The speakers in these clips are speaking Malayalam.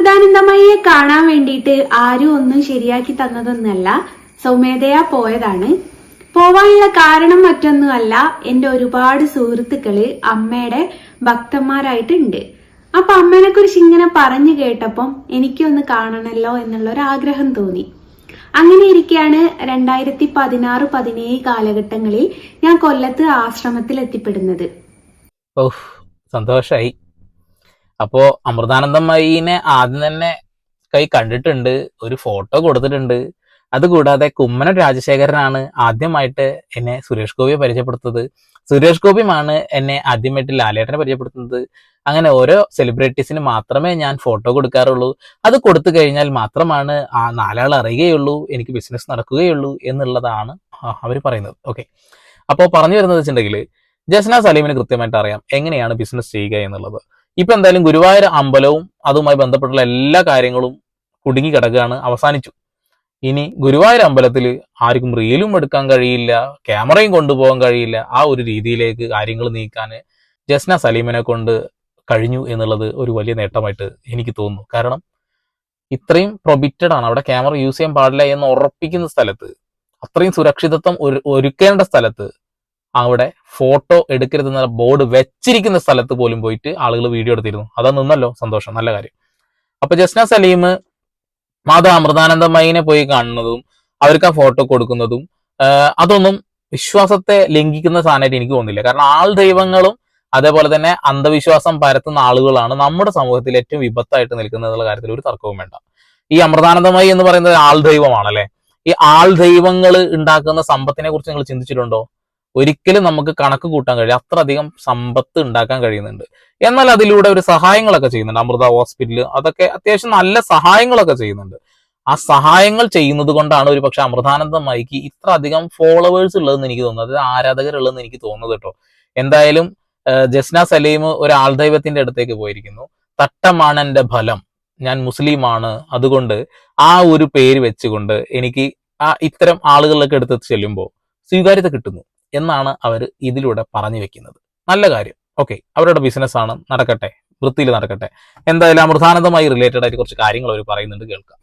അമൃതാനന്ദമയെ കാണാൻ വേണ്ടിയിട്ട് ആരും ഒന്നും ശരിയാക്കി തന്നതൊന്നല്ല സൗമേധയാ പോയതാണ്. പോവാനുള്ള കാരണം മറ്റൊന്നുമല്ല എന്റെ ഒരുപാട് സുഹൃത്തുക്കൾ അമ്മയുടെ ഭക്തന്മാരായിട്ടുണ്ട്. അപ്പൊ അമ്മേനെ കുറിച്ച് ഇങ്ങനെ പറഞ്ഞു കേട്ടപ്പം എനിക്കൊന്ന് കാണണല്ലോ എന്നുള്ള ഒരു ആഗ്രഹം തോന്നി. അങ്ങനെ ഇരിക്കെയാണ് രണ്ടായിരത്തി പതിനാറ് പതിനേഴ് കാലഘട്ടങ്ങളിൽ ഞാൻ കൊല്ലത്ത് ആശ്രമത്തിൽ എത്തിപ്പെടുന്നത് സന്തോഷായി. അപ്പോ അമൃതാനന്ദമയിനെ ആദ്യം തന്നെ കൈ കണ്ടിട്ടുണ്ട് ഒരു ഫോട്ടോ കൊടുത്തിട്ടുണ്ട്. അതുകൂടാതെ കുമ്മനം രാജശേഖരനാണ് ആദ്യമായിട്ട് എന്നെ സുരേഷ് ഗോപിയെ പരിചയപ്പെടുത്തുന്നത്. സുരേഷ് ഗോപിയുമാണ് എന്നെ ആദ്യമായിട്ട് ലാലേട്ടനെ പരിചയപ്പെടുത്തുന്നത്. അങ്ങനെ ഓരോ സെലിബ്രിറ്റീസിന് മാത്രമേ ഞാൻ ഫോട്ടോ കൊടുക്കാറുള്ളൂ. അത് കൊടുത്തു കഴിഞ്ഞാൽ മാത്രമാണ് ആ നാലാൾ അറിയുകയുള്ളൂ എനിക്ക് ബിസിനസ് നടക്കുകയുള്ളൂ എന്നുള്ളതാണ് അവർ പറയുന്നത്. ഓക്കെ അപ്പോൾ പറഞ്ഞു വരുന്നത് വെച്ചിട്ടുണ്ടെങ്കിൽ ജസ്ന സലീമിന് കൃത്യമായിട്ട് അറിയാം എങ്ങനെയാണ് ബിസിനസ് ചെയ്യുക എന്നുള്ളത്. ഇപ്പൊ എന്തായാലും ഗുരുവായൂർ അമ്പലവും അതുമായി ബന്ധപ്പെട്ടുള്ള എല്ലാ കാര്യങ്ങളും കുടുങ്ങി കിടക്കുകയാണ്. അവസാനിച്ചു. ഇനി ഗുരുവായൂർ അമ്പലത്തിൽ ആർക്കും റീലും എടുക്കാൻ കഴിയില്ല ക്യാമറയും കൊണ്ടുപോകാൻ കഴിയില്ല. ആ ഒരു രീതിയിലേക്ക് കാര്യങ്ങൾ നീക്കാൻ ജസ്ന സലീമിനെ കൊണ്ട് കഴിഞ്ഞു എന്നുള്ളത് ഒരു വലിയ നേട്ടമായിട്ട് എനിക്ക് തോന്നുന്നു. കാരണം ഇത്രയും പ്രൊബിറ്റഡ് ആണ്. അവിടെ ക്യാമറ യൂസ് ചെയ്യാൻ പാടില്ല എന്ന് ഉറപ്പിക്കുന്ന സ്ഥലത്ത് അത്രയും സുരക്ഷിതത്വം ഒരു- ഒരുക്കേണ്ട സ്ഥലത്ത് അവിടെ ഫോട്ടോ എടുക്കരുതെന്ന ബോർഡ് വെച്ചിരിക്കുന്ന സ്ഥലത്ത് പോലും പോയിട്ട് ആളുകൾ വീഡിയോ എടുത്തിരുന്നു. അതാ നിന്നല്ലോ സന്തോഷം നല്ല കാര്യം. അപ്പൊ ജസ്ന സലീം മാതാ അമൃതാനന്ദമയിനെ പോയി കാണുന്നതും അവർക്ക് ആ ഫോട്ടോ കൊടുക്കുന്നതും അതൊന്നും വിശ്വാസത്തെ ലംഘിക്കുന്ന സാധനമായിട്ട് എനിക്ക് തോന്നുന്നില്ല. കാരണം ആൾ ദൈവങ്ങളും അതേപോലെ തന്നെ അന്ധവിശ്വാസം പരത്തുന്ന ആളുകളാണ് നമ്മുടെ സമൂഹത്തിൽ ഏറ്റവും വിപത്തായിട്ട് നിൽക്കുന്നത് എന്നുള്ള കാര്യത്തിൽ ഒരു തർക്കവും വേണ്ട. ഈ അമൃതാനന്ദമായി എന്ന് പറയുന്നത് ആൾ ദൈവമാണല്ലേ? ഈ ആൾ ദൈവങ്ങൾ ഉണ്ടാക്കുന്ന സമ്പത്തിനെ കുറിച്ച് നിങ്ങൾ ചിന്തിച്ചിട്ടുണ്ടോ? ഒരിക്കലും നമുക്ക് കണക്ക് കൂട്ടാൻ കഴിയും അത്രയധികം സമ്പത്ത് ഉണ്ടാക്കാൻ കഴിയുന്നുണ്ട്. എന്നാൽ അതിലൂടെ ഒരു സഹായങ്ങളൊക്കെ ചെയ്യുന്നുണ്ട്. അമൃത ഹോസ്പിറ്റൽ അതൊക്കെ അത്യാവശ്യം നല്ല സഹായങ്ങളൊക്കെ ചെയ്യുന്നുണ്ട്. ആ സഹായങ്ങൾ ചെയ്യുന്നത് കൊണ്ടാണ് ഒരു പക്ഷെ അമൃതാനന്ദമായിക്ക് ഇത്ര അധികം ഫോളോവേഴ്സ് ഉള്ളതെന്ന് എനിക്ക് തോന്നുന്നത്. അതായത് ആരാധകരുള്ളതെന്ന് എനിക്ക് തോന്നുന്നത് കേട്ടോ. എന്തായാലും ജസ്ന സലീം ഒരു ആൾദൈവത്തിന്റെ അടുത്തേക്ക് പോയിരിക്കുന്നു. തട്ടമാണ് എന്റെ ഫലം. ഞാൻ മുസ്ലിമാണ്. അതുകൊണ്ട് ആ ഒരു പേര് വെച്ചുകൊണ്ട് എനിക്ക് ആ ഇത്തരം ആളുകളിലൊക്കെ എടുത്ത് ചെല്ലുമ്പോൾ സ്വീകാര്യത കിട്ടുന്നു. എന്നാണ് അവർ ഇതിലൂടെ പറഞ്ഞു വെക്കുന്നത്. നല്ല കാര്യം. ഓക്കെ അവരുടെ ബിസിനസ് ആണ്. നടക്കട്ടെ. വൃത്തിയിൽ നടക്കട്ടെ. എന്തായാലും അമൃതാനന്ദമായി റിലേറ്റഡ് ആയിട്ട് കുറച്ച് കാര്യങ്ങൾ അവർ പറയുന്നുണ്ട് കേൾക്കാം.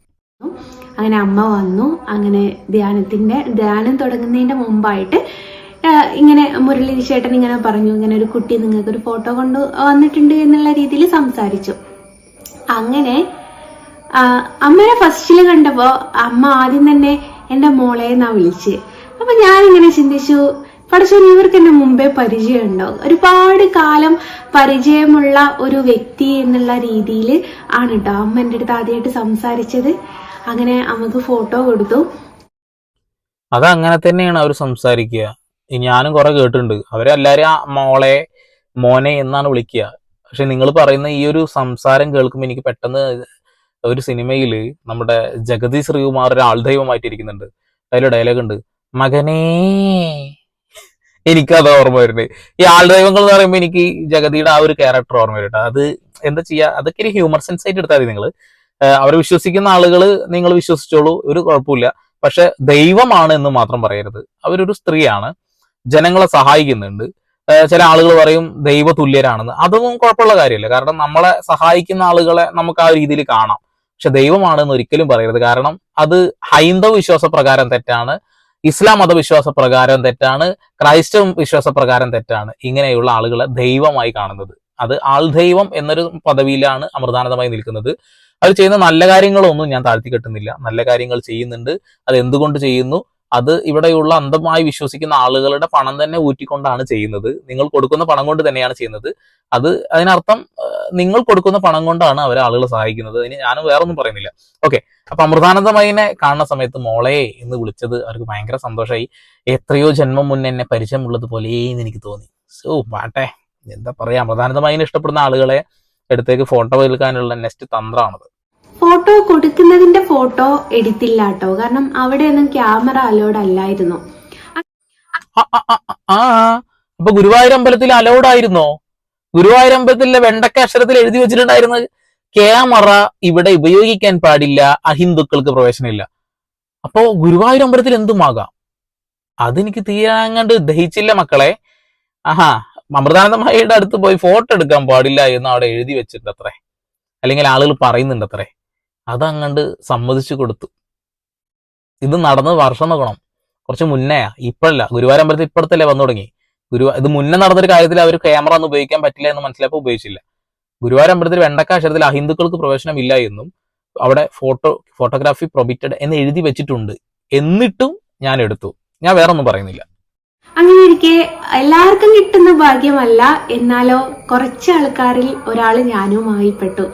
അങ്ങനെ അമ്മ വന്നു. അങ്ങനെ ധ്യാനത്തിന്റെ ധ്യാനം തുടങ്ങുന്നതിന്റെ മുമ്പായിട്ട് ഇങ്ങനെ മുരളി ചേട്ടൻ ഇങ്ങനെ പറഞ്ഞു. ഇങ്ങനെ ഒരു കുട്ടി നിങ്ങൾക്ക് ഒരു ഫോട്ടോ കൊണ്ട് വന്നിട്ടുണ്ട് എന്നുള്ള രീതിയിൽ സംസാരിച്ചു. അങ്ങനെ അമ്മയെ അമ്മനെ ഫസ്റ്റിൽ കണ്ടപ്പോ അമ്മ ആദ്യം തന്നെ എന്റെ മോളെ എന്നാ വിളിച്ച്. അപ്പൊ ഞാനിങ്ങനെ ചിന്തിച്ചു പഠിച്ചോൻ ഇവർക്ക് എന്നെ മുമ്പേ പരിചയം ഉണ്ടാവും ഒരുപാട് കാലം പരിചയമുള്ള ഒരു വ്യക്തി എന്നുള്ള രീതിയിൽ ആണ് കേട്ടോ അമ്മ എന്റെ അടുത്ത് ആദ്യമായിട്ട് സംസാരിച്ചത്. അങ്ങനെ അമ്മയ്ക്ക് ഫോട്ടോ കൊടുത്തു. അത് അങ്ങനെ തന്നെയാണ് അവർ സംസാരിക്കുക. ഞാനും കുറെ കേട്ടിട്ടുണ്ട്. അവരെല്ലാരും മോളെ മോനെ എന്നാണ് വിളിക്കുക. പക്ഷെ നിങ്ങൾ പറയുന്ന ഈ ഒരു സംസാരം കേൾക്കുമ്പോൾ എനിക്ക് പെട്ടെന്ന് ഒരു സിനിമയിൽ നമ്മുടെ ജഗതി ശ്രീകുമാർ ഒരു ആൾദൈവമായിട്ടിരിക്കുന്നുണ്ട് അതിൽ ഡയലോഗ് ഉണ്ട് മകനേ എനിക്കത് ഓർമ്മ വരുന്നത് ഈ ആൾ ദൈവങ്ങൾ എന്ന് പറയുമ്പോൾ എനിക്ക് ജഗതിയുടെ ആ ഒരു ക്യാരക്ടർ ഓർമ്മ വരും അത് എന്താ ചെയ്യാ? അതൊക്കെ ഒരു ഹ്യൂമർ സെൻസ് ആയിട്ട് എടുത്താൽ നിങ്ങൾ അവർ വിശ്വസിക്കുന്ന ആളുകൾ നിങ്ങൾ വിശ്വസിച്ചോളൂ ഒരു കുഴപ്പമില്ല. പക്ഷെ ദൈവമാണ് എന്ന് മാത്രം പറയരുത്. അവരൊരു സ്ത്രീയാണ്. ജനങ്ങളെ സഹായിക്കുന്നുണ്ട്. ചില ആളുകൾ പറയും ദൈവ തുല്യരാണെന്ന് അതൊന്നും കുഴപ്പമുള്ള കാര്യമില്ല. കാരണം നമ്മളെ സഹായിക്കുന്ന ആളുകളെ നമുക്ക് ആ രീതിയിൽ കാണാം. പക്ഷെ ദൈവമാണെന്ന് ഒരിക്കലും പറയരുത്. കാരണം അത് ഹൈന്ദവ വിശ്വാസ പ്രകാരം തെറ്റാണ്. ഇസ്ലാം മതവിശ്വാസ പ്രകാരം തെറ്റാണ് ക്രൈസ്തവ വിശ്വാസ പ്രകാരം തെറ്റാണ്. ഇങ്ങനെയുള്ള ആളുകളെ ദൈവമായി കാണുന്നത്. അത് ആൾ ദൈവം എന്നൊരു പദവിയിലാണ് അമൃതാനന്ദമായി നിൽക്കുന്നത്. അവർ ചെയ്യുന്ന നല്ല കാര്യങ്ങളൊന്നും ഞാൻ താഴ്ത്തി കെട്ടുന്നില്ല. നല്ല കാര്യങ്ങൾ ചെയ്യുന്നുണ്ട്. അത് എന്തുകൊണ്ട് ചെയ്യുന്നു? അത് ഇവിടെയുള്ള അന്ധമായി വിശ്വസിക്കുന്ന ആളുകളുടെ പണം തന്നെ ഊറ്റിക്കൊണ്ടാണ് ചെയ്യുന്നത്. നിങ്ങൾ കൊടുക്കുന്ന പണം കൊണ്ട് തന്നെയാണ് ചെയ്യുന്നത്. അത് അതിനർത്ഥം നിങ്ങൾ കൊടുക്കുന്ന പണം കൊണ്ടാണ് അവരെ ആളുകളെ സഹായിക്കുന്നത്. അതിന് ഞാനും വേറൊന്നും പറയുന്നില്ല. ഓക്കെ. അപ്പൊ അമൃതാനന്ദമയിനെ കാണുന്ന സമയത്ത് മോളെ എന്ന് വിളിച്ചത് അവർക്ക് ഭയങ്കര സന്തോഷമായി എത്രയോ ജന്മം മുന്നേ എന്നെ പരിചയമുള്ളത് പോലെയെന്ന് എനിക്ക് തോന്നി. സോ പാട്ടെ. എന്താ പറയാ അമൃതാനന്ദമയിനെ ഇഷ്ടപ്പെടുന്ന ആളുകളെ അടുത്തേക്ക് ഫോട്ടോ എടുക്കാനുള്ള നെക്സ്റ്റ് തന്ത്രമാണത്. ഫോട്ടോ കൊടുക്കുന്നതിന്റെ ഫോട്ടോ എടുത്തില്ല കേട്ടോ കാരണം അവിടെയൊന്നും ക്യാമറ അലോഡ് അല്ലായിരുന്നു. അപ്പൊ ഗുരുവായൂർ അമ്പലത്തിൽ അലോഡ് ആയിരുന്നോ? ഗുരുവായൂർ അമ്പലത്തിലെ വെണ്ടക്ക അക്ഷരത്തിൽ എഴുതി വെച്ചിട്ടുണ്ടായിരുന്നത് ക്യാമറ ഇവിടെ ഉപയോഗിക്കാൻ പാടില്ല. അഹിന്ദുക്കൾക്ക് പ്രവേശനമില്ല. അപ്പോ ഗുരുവായൂർ അമ്പലത്തിൽ എന്തുമാകാം? അതെനിക്ക് തീരാങ്ങണ്ട് ദഹിച്ചില്ല മക്കളെ. ആഹാ അമൃതാനന്ദമായിയുടെ അടുത്ത് പോയി ഫോട്ടോ എടുക്കാൻ പാടില്ല എന്ന് അവിടെ എഴുതി വെച്ചിട്ടുണ്ട് അത്രേ. അല്ലെങ്കിൽ ആളുകൾ പറയുന്നുണ്ട് അത്രേ. അതങ്ങണ്ട് സമ്മതിച്ചു കൊടുത്തു. ഇത് നടന്നത് വർഷം നോക്കണം. കുറച്ച് മുന്നെയാ. ഇപ്പോഴല്ല. ഗുരുവായൂർ അമ്പലത്തിൽ ഇപ്പോഴത്തല്ലേ വന്നു തുടങ്ങി. ഗുരു ഇത് മുന്നേ നടന്നൊരു കാര്യത്തിൽ അവർ ക്യാമറ ഒന്നും ഉപയോഗിക്കാൻ പറ്റില്ല എന്ന് മനസ്സിലായപ്പോൾ ഉപയോഗിച്ചില്ല. ഗുരുവായൂർ അമ്പലത്തിൽ വെണ്ടക്ക അക്ഷരത്തിൽ അഹിന്ദുക്കൾക്ക് പ്രവേശനമില്ല എന്നും അവിടെ ഫോട്ടോ ഫോട്ടോഗ്രാഫി പ്രൊബിറ്റഡ് എന്ന് എഴുതി വെച്ചിട്ടുണ്ട്. എന്നിട്ടും ഞാൻ എടുത്തു ഞാൻ വേറെ ഒന്നും പറയുന്നില്ല. അങ്ങനെ ഇരിക്കെ എല്ലാവർക്കും കിട്ടുന്ന ഭാഗ്യമല്ല എന്നാലോ കുറച്ച് ആൾക്കാരിൽ ഒരാൾ ഞാനുമായി പെട്ടു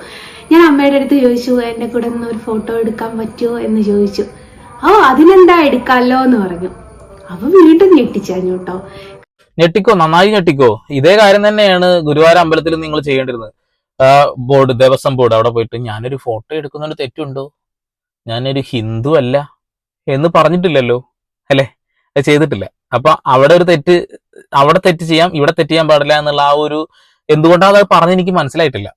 ഞാൻ അമ്മയുടെ അടുത്ത് ചോദിച്ചു എന്റെ കൂടെ നിന്ന് ഒരു ഫോട്ടോ എടുക്കാൻ പറ്റുമോ? എന്ന് ചോദിച്ചു. ഓ അതിനെന്താ എടുക്കാമല്ലോ എന്ന് പറഞ്ഞു. അപ്പൊ വീണ്ടും ഞെട്ടിച്ചു കേട്ടോ. ഞെട്ടിക്കോ? നന്നായി ഞെട്ടിക്കോ? ഇതേ കാര്യം തന്നെയാണ് ഗുരുവായൂർ അമ്പലത്തിൽ നിങ്ങൾ ചെയ്യേണ്ടിരുന്നത്. ബോർഡ് ദേവസ്വം ബോർഡ് അവിടെ പോയിട്ട് ഞാനൊരു ഫോട്ടോ എടുക്കുന്നതിന് തെറ്റുണ്ടോ? ഞാനൊരു ഹിന്ദു അല്ല എന്ന് പറഞ്ഞിട്ടില്ലല്ലോ അല്ലേ? അത് ചെയ്തിട്ടില്ല. അപ്പൊ അവിടെ ഒരു തെറ്റ് അവിടെ തെറ്റ് ചെയ്യാം ഇവിടെ തെറ്റ് ചെയ്യാൻ പാടില്ല എന്നുള്ള ആ ഒരു എന്തുകൊണ്ടാണ് അത് പറഞ്ഞ് എനിക്ക് മനസ്സിലായിട്ടില്ല.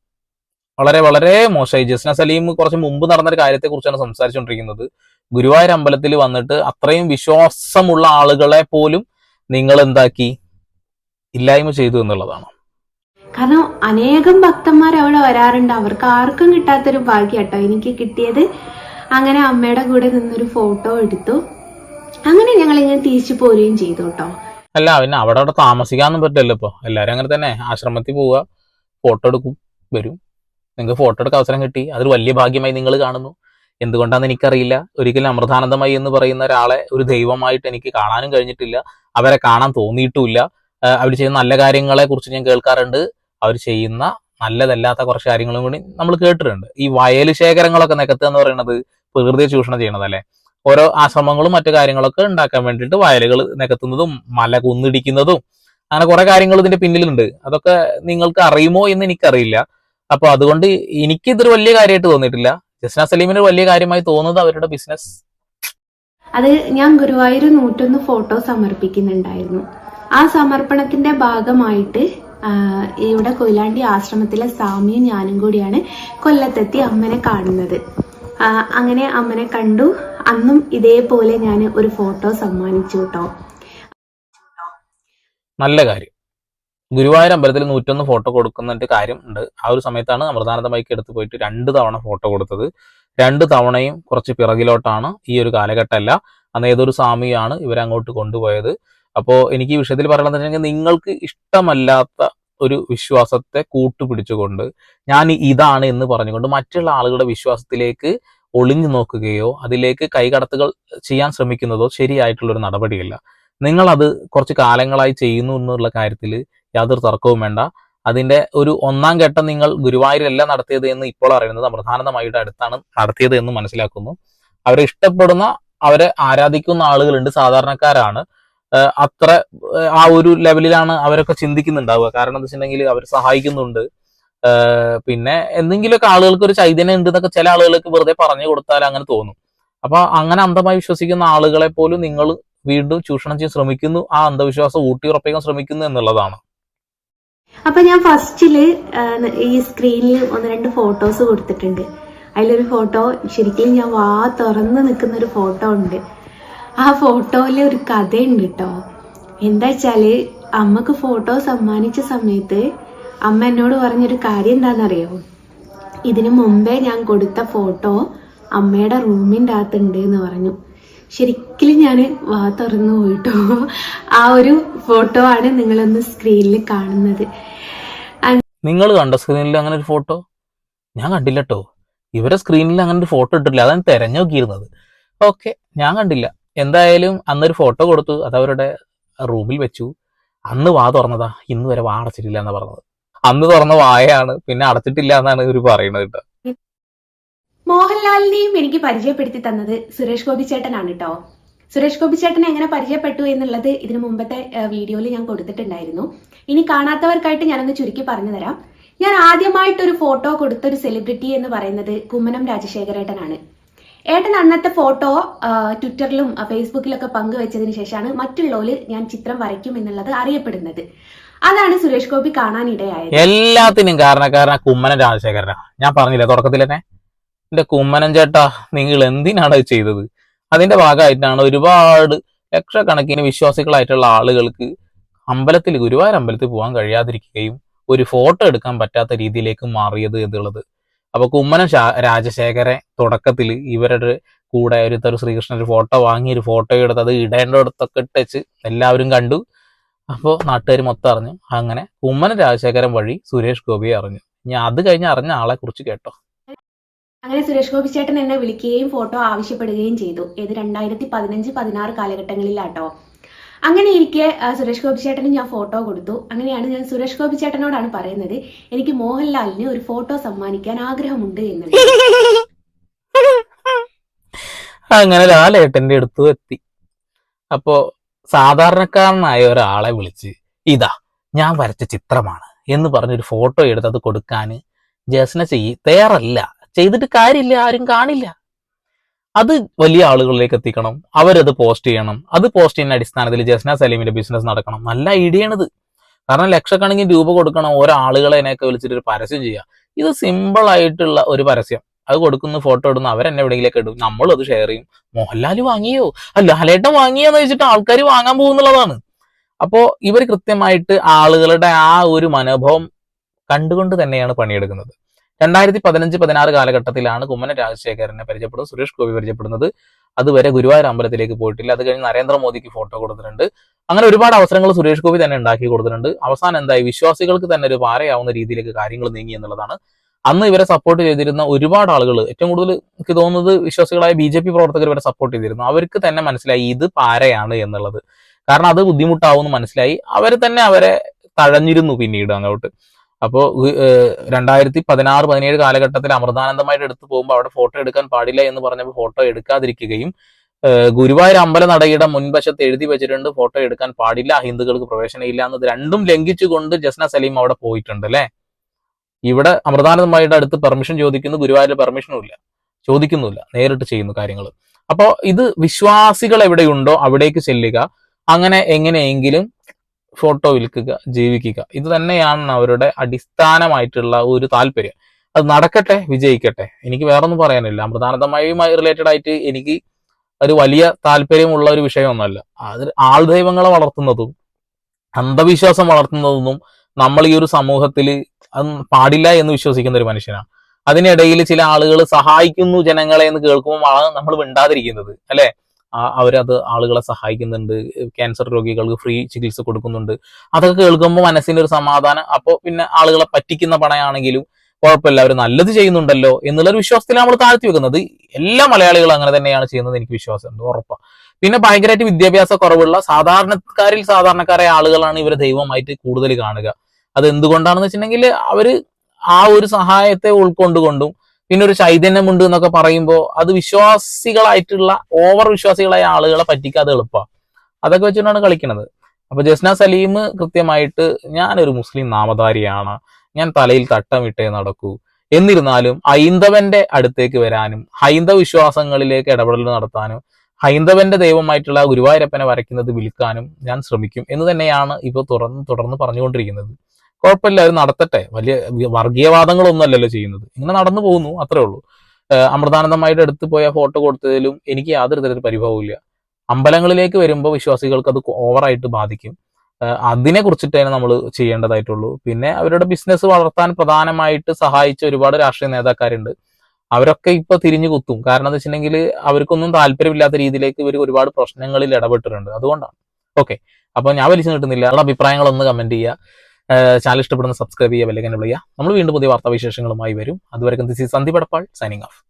വളരെ വളരെ മോശമായി. ജസ്ന സലീം കുറച്ച് മുമ്പ് നടന്നൊരു കാര്യത്തെ കുറിച്ചാണ് സംസാരിച്ചുകൊണ്ടിരിക്കുന്നത്. ഗുരുവായൂർ അമ്പലത്തിൽ വന്നിട്ട് അത്രയും വിശ്വാസമുള്ള ആളുകളെ പോലും നിങ്ങൾ എന്താക്കി? ഇല്ലായ്മ ചെയ്തു എന്നുള്ളതാണ്. കാരണം അനേകം ഭക്തന്മാർ അവിടെ വരാറുണ്ട്. അവർക്ക് ആർക്കും കിട്ടാത്തൊരു ഭാഗ്യം കേട്ടോ എനിക്ക് കിട്ടിയത് അങ്ങനെ അമ്മയുടെ കൂടെ നിന്നൊരു ഫോട്ടോ എടുത്തു. അങ്ങനെ ഞങ്ങൾ ഇങ്ങനെ തിരിച്ചു പോരുകയും ചെയ്തു കേട്ടോ. അല്ല പിന്നെ അവിടെ അവിടെ താമസിക്കാനൊന്നും പറ്റില്ലല്ലോ ഇപ്പൊ. എല്ലാരും അങ്ങനെ തന്നെ ആശ്രമത്തിൽ പോവുക ഫോട്ടോ എടുക്കും വരും. നിങ്ങൾക്ക് ഫോട്ടോ എടുക്കാൻ അവസരം കിട്ടി. അതൊരു വലിയ ഭാഗ്യമായി നിങ്ങൾ കാണുന്നു. എന്തുകൊണ്ടാണെന്ന് എനിക്കറിയില്ല. ഒരിക്കലും അമൃതാനന്ദമായി എന്ന് പറയുന്ന ഒരാളെ ഒരു ദൈവമായിട്ട് എനിക്ക് കാണാനും കഴിഞ്ഞിട്ടില്ല. അവരെ കാണാൻ തോന്നിയിട്ടുമില്ല. അവർ ചെയ്യുന്ന നല്ല കാര്യങ്ങളെ കുറിച്ച് ഞാൻ കേൾക്കാറുണ്ട്. അവർ ചെയ്യുന്ന നല്ലതല്ലാത്ത കുറച്ച് കാര്യങ്ങളും കൂടി നമ്മൾ കേട്ടിട്ടുണ്ട്. ഈ വയൽ ശേഖരങ്ങളൊക്കെ നികത്തുക എന്ന് പറയുന്നത് പ്രകൃതിയെ ചൂഷണം ചെയ്യണതല്ലേ ഓരോ ആശ്രമങ്ങളും മറ്റു കാര്യങ്ങളൊക്കെ ഉണ്ടാക്കാൻ വേണ്ടിയിട്ട് വയലുകൾ നികത്തുന്നതും മല കുന്നിടിക്കുന്നതും അങ്ങനെ കുറെ കാര്യങ്ങൾ ഇതിന്റെ പിന്നിലുണ്ട്. അതൊക്കെ നിങ്ങൾക്ക് അറിയുമോ എന്ന് എനിക്കറിയില്ല. അപ്പൊ അതുകൊണ്ട് എനിക്ക് ഇതൊരു വലിയ കാര്യമായിട്ട് തോന്നിയിട്ടില്ല. ജസ്ന സലീമിന് വലിയ കാര്യമായി തോന്നുന്നത് അവരുടെ ബിസിനസ് അത് ഞാൻ ഗുരുവായൂർ നൂറ്റൊന്ന് ഫോട്ടോ സമർപ്പിക്കുന്നുണ്ടായിരുന്നു. ആ സമർപ്പണത്തിന്റെ ഭാഗമായിട്ട് ഇവിടെ കൊയിലാണ്ടി ആശ്രമത്തിലെ സ്വാമിയും ഞാനും കൂടിയാണ് കൊല്ലത്തെത്തി അമ്മനെ കാണുന്നത്. അങ്ങനെ അമ്മനെ കണ്ടു. അന്നും ഇതേപോലെ ഞാൻ ഒരു ഫോട്ടോ സമ്മാനിച്ചു കേട്ടോ. നല്ല കാര്യം. ഗുരുവായൂർ അമ്പലത്തിൽ നൂറ്റൊന്ന് ഫോട്ടോ കൊടുക്കുന്നിട്ട് കാര്യം ഉണ്ട്. ആ ഒരു സമയത്താണ് അമൃതാനന്ദമയ്ക്ക് എടുത്ത് പോയിട്ട് രണ്ട് തവണ ഫോട്ടോ കൊടുത്തത്. രണ്ട് തവണയും കുറച്ച് പിറകിലോട്ടാണ് ഈ ഒരു കാലഘട്ടമല്ല. അന്ന് ഏതൊരു സ്വാമിയാണ് ഇവരെ അങ്ങോട്ട് കൊണ്ടുപോയത്. അപ്പോൾ എനിക്ക് ഈ വിഷയത്തിൽ പറയണമെന്ന് വെച്ചിട്ടുണ്ടെങ്കിൽ നിങ്ങൾക്ക് ഇഷ്ടമല്ലാത്ത ഒരു വിശ്വാസത്തെ കൂട്ടുപിടിച്ചുകൊണ്ട് ഞാൻ ഇതാണ് എന്ന് പറഞ്ഞുകൊണ്ട് മറ്റുള്ള ആളുകളുടെ വിശ്വാസത്തിലേക്ക് ഒളിഞ്ഞു നോക്കുകയോ അതിലേക്ക് കൈകടത്തുകൾ ചെയ്യാൻ ശ്രമിക്കുന്നതോ ശരിയായിട്ടുള്ള ഒരു നടപടിയല്ല. നിങ്ങൾ അത് കുറച്ച് കാലങ്ങളായി ചെയ്യുന്നു എന്നുള്ള കാര്യത്തിൽ യാതൊരു തർക്കവും വേണ്ട. അതിന്റെ ഒരു ഒന്നാം ഘട്ടം നിങ്ങൾ ഗുരുവായൂരല്ല നടത്തിയത് എന്ന് ഇപ്പോൾ അറിയുന്നത് പ്രധാനമായിട്ട് അടുത്താണ് നടത്തിയത് എന്ന് മനസ്സിലാക്കുന്നു. അവരെ ഇഷ്ടപ്പെടുന്ന അവരെ ആരാധിക്കുന്ന ആളുകളുണ്ട് സാധാരണക്കാരാണ്. അത്ര ആ ഒരു ലെവലിലാണ് അവരൊക്കെ ചിന്തിക്കുന്നുണ്ടാവുക. കാരണം എന്താ വെച്ചിട്ടുണ്ടെങ്കിൽ അവർ സഹായിക്കുന്നുണ്ട്. പിന്നെ എന്തെങ്കിലുമൊക്കെ ആളുകൾക്ക് ഒരു ചൈതന്യം ഉണ്ട് എന്നൊക്കെ ചില ആളുകൾക്ക് വെറുതെ പറഞ്ഞു കൊടുത്താൽ അങ്ങനെ തോന്നും. അപ്പൊ അങ്ങനെ അന്ധമായി വിശ്വസിക്കുന്ന ആളുകളെ പോലും നിങ്ങൾ വീണ്ടും ചൂഷണം ചെയ്യാൻ ശ്രമിക്കുന്നു. ആ അന്ധവിശ്വാസം ഊട്ടിയുറപ്പിക്കാൻ ശ്രമിക്കുന്നു എന്നുള്ളതാണ്. അപ്പൊ ഞാൻ ഫസ്റ്റിൽ ഈ സ്ക്രീനിൽ ഒന്ന് രണ്ട് ഫോട്ടോസ് കൊടുത്തിട്ടുണ്ട്. അതിലൊരു ഫോട്ടോ ശരിക്കും ഞാൻ വാ തുറന്ന് നിൽക്കുന്ന ഒരു ഫോട്ടോ ഉണ്ട്. ആ ഫോട്ടോയിൽ ഒരു കഥയുണ്ട് കേട്ടോ എന്താ വെച്ചാൽ അമ്മയ്ക്ക് ഫോട്ടോ സമ്മാനിച്ച സമയത്ത് അമ്മ എന്നോട് പറഞ്ഞൊരു കാര്യം എന്താണെന്നറിയോ ഇതിനു മുമ്പേ ഞാൻ കൊടുത്ത ഫോട്ടോ അമ്മയുടെ റൂമിന്റെ അകത്തുണ്ട് എന്ന് പറഞ്ഞു. ശരിക്കും ഞാൻ വാ തുറന്നു പോയിട്ടോ. ആ ഒരു ഫോട്ടോ ആണ് നിങ്ങളൊന്ന് സ്ക്രീനിൽ കാണുന്നത്. നിങ്ങൾ കണ്ട സ്ക്രീനിൽ അങ്ങനെ ഒരു ഫോട്ടോ? ഞാൻ കണ്ടില്ല കേട്ടോ ഇവരെ സ്ക്രീനിൽ അങ്ങനെ ഒരു ഫോട്ടോ ഇട്ടിട്ടില്ല. അതാണ് തെരഞ്ഞു നോക്കിയിരുന്നത്. ഓക്കെ ഞാൻ കണ്ടില്ല. എന്തായാലും അന്നൊരു ഫോട്ടോ കൊടുത്തു. അത് അവരുടെ റൂമിൽ വെച്ചു. അന്ന് വാ തുറന്നതാ. ഇന്ന് വരെ വാ അടച്ചിട്ടില്ല എന്നാ പറഞ്ഞത്. അന്ന് തുറന്ന വായാണ് പിന്നെ അടച്ചിട്ടില്ല എന്നാണ് ഇവർ പറയുന്നത് കേട്ടോ. മോഹൻലാലിനെയും എനിക്ക് പരിചയപ്പെടുത്തി തന്നത് സുരേഷ് ഗോപി ചേട്ടനാണ് കേട്ടോ സുരേഷ് ഗോപി ചേട്ടനെ എങ്ങനെ പരിചയപ്പെട്ടു എന്നുള്ളത് ഇതിനു മുമ്പത്തെ വീഡിയോയിൽ ഞാൻ കൊടുത്തിട്ടുണ്ടായിരുന്നു. ഇനി കാണാത്തവർക്കായിട്ട് ഞാനൊന്ന് ചുരുക്കി പറഞ്ഞു തരാം. ഞാൻ ആദ്യമായിട്ടൊരു ഫോട്ടോ കൊടുത്ത ഒരു സെലിബ്രിറ്റി എന്ന് പറയുന്നത് കുമ്മനം രാജശേഖരേട്ടനാണ്. ഏട്ടൻ അന്നത്തെ ഫോട്ടോ ട്വിറ്ററിലും ഫേസ്ബുക്കിലൊക്കെ പങ്കുവെച്ചതിന് ശേഷമാണ് മറ്റുള്ളവര് ഞാൻ ചിത്രം വരയ്ക്കും എന്നുള്ളത് അറിയപ്പെടുന്നത്. അതാണ് സുരേഷ് ഗോപി കാണാനിടയായത്. എല്ലാത്തിനും കാരണക്കാരനാ കുമ്മനം രാജശേഖരനാ. ഞാൻ പറഞ്ഞില്ലേ തുടക്കത്തിൽ തന്നെ എന്റെ കുമ്മനം ചേട്ടാ നിങ്ങൾ എന്തിനാണ് അത് ചെയ്തത്? അതിന്റെ ഭാഗമായിട്ടാണ് ഒരുപാട് ലക്ഷക്കണക്കിന് വിശ്വാസികളായിട്ടുള്ള ആളുകൾക്ക് അമ്പലത്തിൽ ഗുരുവായൂർ അമ്പലത്തിൽ പോകാൻ കഴിയാതിരിക്കുകയും ഒരു ഫോട്ടോ എടുക്കാൻ പറ്റാത്ത രീതിയിലേക്ക് മാറിയത് എന്നുള്ളത്. അപ്പൊ കുമ്മനം രാജശേഖരെ തുടക്കത്തിൽ ഇവരുടെ കൂടെ ഒരു തരു ശ്രീകൃഷ്ണൻ ഒരു ഫോട്ടോ വാങ്ങി ഒരു ഫോട്ടോ എടുത്ത് അത് ഇടേണ്ടടുത്തൊക്കെ ഇട്ടച്ച് എല്ലാവരും കണ്ടു. അപ്പോൾ നാട്ടുകാർ മൊത്തം അറിഞ്ഞു. അങ്ങനെ കുമ്മനം രാജശേഖരൻ വഴി സുരേഷ് ഗോപിയെ അറിഞ്ഞു. ഞാൻ അത് കഴിഞ്ഞ് അറിഞ്ഞ ആളെ കുറിച്ച് കേട്ടോ. അങ്ങനെ സുരേഷ് ഗോപി ചേട്ടൻ എന്നെ വിളിക്കുകയും ഫോട്ടോ ആവശ്യപ്പെടുകയും ചെയ്തു. ഇത് രണ്ടായിരത്തി പതിനഞ്ച് പതിനാറ് കാലഘട്ടങ്ങളിലാട്ടോ. അങ്ങനെ ഇരിക്കെ സുരേഷ് ഗോപി ചേട്ടന് ഞാൻ ഫോട്ടോ കൊടുത്തു. അങ്ങനെയാണ് ഞാൻ സുരേഷ് ഗോപി ചേട്ടനോടാണ് പറയുന്നത് എനിക്ക് മോഹൻലാലിന് ഒരു ഫോട്ടോ സമ്മാനിക്കാൻ ആഗ്രഹമുണ്ട് എന്നുള്ളത്. അങ്ങനെ ലാലേട്ടന്റെ അടുത്ത് എത്തി. അപ്പോ സാധാരണക്കാരനായ ഒരാളെ വിളിച്ച് ഇതാ ഞാൻ വരച്ച ചിത്രമാണ് എന്ന് പറഞ്ഞൊരു ഫോട്ടോ എടുത്തത് അത് കൊടുക്കാൻ ജസ്ന ചെയ്യ തയ്യാറല്ല. ചെയ്തിട്ട് കാര്യമില്ല ആരും കാണില്ല. അത് വലിയ ആളുകളിലേക്ക് എത്തിക്കണം. അവരത് പോസ്റ്റ് ചെയ്യണം. അത് പോസ്റ്റ് ചെയ്യുന്ന അടിസ്ഥാനത്തിൽ ജസ്ന സലീമിന്റെ ബിസിനസ് നടക്കണം. നല്ല ഐഡിയ ആണിത് കാരണം ലക്ഷക്കണക്കിന് രൂപ കൊടുക്കണം ഓരോ ആളുകളെ എന്നെയൊക്കെ വിളിച്ചിട്ട് ഒരു പരസ്യം ചെയ്യുക. ഇത് സിമ്പിൾ ആയിട്ടുള്ള ഒരു പരസ്യം. അത് കൊടുക്കുന്ന ഫോട്ടോ ഇടുന്നു അവരെന്നെ എവിടെയെങ്കിലൊക്കെ ഇടും. നമ്മളും അത് ഷെയർ ചെയ്യും. മോഹൻലാൽ വാങ്ങിയോ? അല്ല ലാലേട്ടൻ വാങ്ങിയെന്ന് വെച്ചിട്ട് ആൾക്കാർ വാങ്ങാൻ പോകുന്നുള്ളതാണ്. അപ്പോ ഇവർ കൃത്യമായിട്ട് ആളുകളുടെ ആ ഒരു മനോഭാവം കണ്ടുകൊണ്ട് തന്നെയാണ് പണിയെടുക്കുന്നത്. രണ്ടായിരത്തി പതിനഞ്ച് പതിനാറ് കാലഘട്ടത്തിലാണ് കുമ്മന രാജശേഖരനെ പരിചയപ്പെടുന്നത് സുരേഷ് ഗോപി പരിചയപ്പെടുന്നത്. അതുവരെ ഗുരുവായൂർ അമ്പലത്തിലേക്ക് പോയിട്ടില്ല. അത് കഴിഞ്ഞ് നരേന്ദ്രമോദിക്ക് ഫോട്ടോ കൊടുത്തിട്ടുണ്ട്. അങ്ങനെ ഒരുപാട് അവസരങ്ങൾ സുരേഷ് ഗോപി തന്നെ ഉണ്ടാക്കി കൊടുത്തിട്ടുണ്ട്. അവസാനം എന്തായി? വിശ്വാസികൾക്ക് തന്നെ ഒരു പാരയാവുന്ന രീതിയിലേക്ക് കാര്യങ്ങൾ നീങ്ങി എന്നുള്ളതാണ്. അന്ന് ഇവരെ സപ്പോർട്ട് ചെയ്തിരുന്ന ഒരുപാട് ആളുകൾ ഏറ്റവും കൂടുതൽ എനിക്ക് തോന്നുന്നത് വിശ്വാസികളായ ബി ജെ പി പ്രവർത്തകർ ഇവരെ സപ്പോർട്ട് ചെയ്തിരുന്നു. അവർക്ക് തന്നെ മനസ്സിലായി ഇത് പാരയാണ് എന്നുള്ളത്. കാരണം അത് ബുദ്ധിമുട്ടാവുമെന്ന് മനസ്സിലായി. അവർ തന്നെ അവരെ തഴഞ്ഞിരുന്നു പിന്നീട് അങ്ങോട്ട്. അപ്പോൾ രണ്ടായിരത്തി പതിനാറ് പതിനേഴ് കാലഘട്ടത്തിൽ അമൃതാനന്ദമായിട്ട് എടുത്തു പോകുമ്പോൾ അവിടെ ഫോട്ടോ എടുക്കാൻ പാടില്ല എന്ന് പറഞ്ഞപ്പോൾ ഫോട്ടോ എടുക്കാതിരിക്കുകയും ഗുരുവായൂർ അമ്പല നടയുടെ മുൻവശത്ത് എഴുതി വെച്ചിട്ടുണ്ട് ഫോട്ടോ എടുക്കാൻ പാടില്ല ഹിന്ദുക്കൾക്ക് പ്രവേശനമില്ല എന്നത് രണ്ടും ലംഘിച്ചുകൊണ്ട് ജസ്ന സലീം അവിടെ പോയിട്ടുണ്ട് അല്ലെ? ഇവിടെ അമൃതാനന്ദമായിട്ട് അടുത്ത് പെർമിഷൻ ചോദിക്കുന്നു ഗുരുവായൂരിൽ പെർമിഷനും ഇല്ല ചോദിക്കുന്നില്ല നേരിട്ട് ചെയ്യുന്നു കാര്യങ്ങൾ അപ്പോൾ ഇത് വിശ്വാസികൾ എവിടെയുണ്ടോ അവിടേക്ക് ചെല്ലുക അങ്ങനെ എങ്ങനെയെങ്കിലും ഫോട്ടോ വിൽക്കുക ജീവിക്കുക. ഇത് തന്നെയാണ് അവരുടെ അടിസ്ഥാനമായിട്ടുള്ള ഒരു താല്പര്യം. അത് നടക്കട്ടെ വിജയിക്കട്ടെ. എനിക്ക് വേറൊന്നും പറയാനില്ല. അമൃതാനന്ദമയുമായി റിലേറ്റഡ് ആയിട്ട് എനിക്ക് ഒരു വലിയ താല്പര്യമുള്ള ഒരു വിഷയമൊന്നുമല്ല. അത് ആൾ ദൈവങ്ങളെ വളർത്തുന്നതും അന്ധവിശ്വാസം വളർത്തുന്നതൊന്നും നമ്മൾ ഈ ഒരു സമൂഹത്തിൽ അത് പാടില്ല എന്ന് വിശ്വസിക്കുന്ന ഒരു മനുഷ്യനാണ്. അതിനിടയിൽ ചില ആളുകൾ സഹായിക്കുന്നു ജനങ്ങളെ എന്ന് കേൾക്കുമ്പോൾ നമ്മൾ മിണ്ടാതിരിക്കുന്നത് അല്ലെ? അവരത് ആളുകളെ സഹായിക്കുന്നുണ്ട്. ക്യാൻസർ രോഗികൾക്ക് ഫ്രീ ചികിത്സ കൊടുക്കുന്നുണ്ട്. അതൊക്കെ കേൾക്കുമ്പോൾ മനസ്സിന് ഒരു സമാധാനം. അപ്പോൾ പിന്നെ ആളുകളെ പറ്റിക്കുന്ന പണയാണെങ്കിലും കുഴപ്പമില്ല. അവർ നല്ലത് ചെയ്യുന്നുണ്ടല്ലോ എന്നുള്ളൊരു വിശ്വാസത്തിലാണ് നമ്മൾ താഴ്ത്തി വെക്കുന്നത്. എല്ലാ മലയാളികളും അങ്ങനെ തന്നെയാണ് ചെയ്യുന്നത് എനിക്ക് വിശ്വാസമുണ്ട് ഉറപ്പാണ് പിന്നെ ഭയങ്കരമായിട്ട് വിദ്യാഭ്യാസ കുറവുള്ള സാധാരണക്കാരിൽ സാധാരണക്കാരായ ആളുകളാണ് ഇവരെ ദൈവമായിട്ട് കൂടുതൽ കാണുക. അത് എന്തുകൊണ്ടാണെന്ന് വെച്ചിട്ടുണ്ടെങ്കിൽ അവർ ആ ഒരു സഹായത്തെ ഉൾക്കൊണ്ടുകൊണ്ടും പിന്നെ ഒരു ചൈതന്യമുണ്ട് എന്നൊക്കെ പറയുമ്പോൾ അത് വിശ്വാസികളായിട്ടുള്ള ഓവർ വിശ്വാസികളായ ആളുകളെ പറ്റിക്കാതെ എളുപ്പമാണ് അതൊക്കെ വെച്ചുകൊണ്ടാണ് കളിക്കുന്നത് അപ്പൊ ജസ്ന സലീം കൃത്യമായിട്ട് ഞാനൊരു മുസ്ലിം നാമധാരിയാണ്. ഞാൻ തലയിൽ തട്ടമിട്ടേ നടക്കൂ. എന്നിരുന്നാലും ഹൈന്ദവന്റെ അടുത്തേക്ക് വരാനും ഹൈന്ദവ വിശ്വാസങ്ങളിലേക്ക് ഇടപെടൽ നടത്താനും ഹൈന്ദവന്റെ ദൈവമായിട്ടുള്ള ഗുരുവായൂരപ്പനെ വരയ്ക്കുന്നത് വിൽക്കാനും ഞാൻ ശ്രമിക്കും എന്ന് തന്നെയാണ് ഇപ്പോൾ തുറന്ന് തുടർന്ന് പറഞ്ഞുകൊണ്ടിരിക്കുന്നത്. കുഴപ്പമില്ല അത് നടത്തട്ടെ. വലിയ വർഗീയവാദങ്ങളൊന്നും അല്ലല്ലോ ചെയ്യുന്നത്. ഇങ്ങനെ നടന്നു പോകുന്നു അത്രേ ഉള്ളൂ. അമൃതാനന്ദമായിട്ട് എടുത്തു പോയ ഫോട്ടോ കൊടുത്തതിലും എനിക്ക് യാതൊരു തരത്തിൽ പരിഭവമില്ല അമ്പലങ്ങളിലേക്ക് വരുമ്പോൾ വിശ്വാസികൾക്ക് അത് ഓവറായിട്ട് ബാധിക്കും. അതിനെ കുറിച്ചിട്ട് തന്നെ നമ്മൾ ചെയ്യേണ്ടതായിട്ടുള്ളൂ. പിന്നെ അവരുടെ ബിസിനസ് വളർത്താൻ പ്രധാനമായിട്ട് സഹായിച്ച ഒരുപാട് രാഷ്ട്രീയ നേതാക്കാരുണ്ട്. അവരൊക്കെ ഇപ്പൊ തിരിഞ്ഞു കുത്തും. കാരണം എന്താ വെച്ചിട്ടുണ്ടെങ്കിൽ അവർക്കൊന്നും താല്പര്യമില്ലാത്ത രീതിയിലേക്ക് ഇവർ ഒരുപാട് പ്രശ്നങ്ങളിൽ ഇടപെട്ടിട്ടുണ്ട്. അതുകൊണ്ടാണ്. ഓക്കെ. അപ്പൊ ഞാൻ വലിച്ചു കിട്ടുന്നില്ല അവരുടെ അഭിപ്രായങ്ങളൊന്ന് കമന്റ് ചെയ്യുക. ചാനൽ ഇഷ്ടപ്പെടുന്ന സബ്സ്ക്രൈബ് ചെയ്യുക അല്ലെങ്കിൽ ചെയ്യുക. നമ്മൾ വീണ്ടും പുതിയ വാർത്താവിശേഷങ്ങളുമായി വരും. അതുവരെ this Sandeep Adappal signing off